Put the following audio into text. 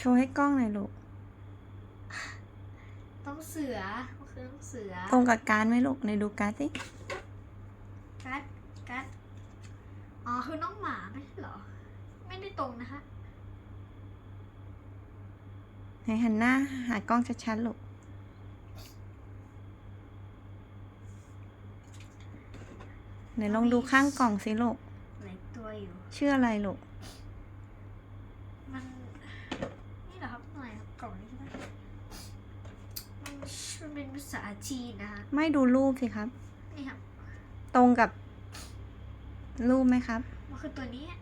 โชว์ให้กล้องหน่อยลูก ต้องเสือมันคือต้องเสือตรงกับการดไหมลูกในดูการ์ดสิกัดกัดอ๋อคือน้องหมาไม่ใช่เหรอ ไม่ได้ตรงนะฮะให้หันหน้าหากล้องชัดๆลูก ไหนลองดูข้างกล่องสิลูก หลายตัวอยู่ ชื่ออะไรลูก มัน นี่เหรอครับอะไรครับกล่องนี้ใช่ไหมมันมันเป็น ภาษาจีนนะคะไม่ดูรูปสิครับ นี่ครับ ตรงกับรูปไหมครับ มันคือตัวนี้อะ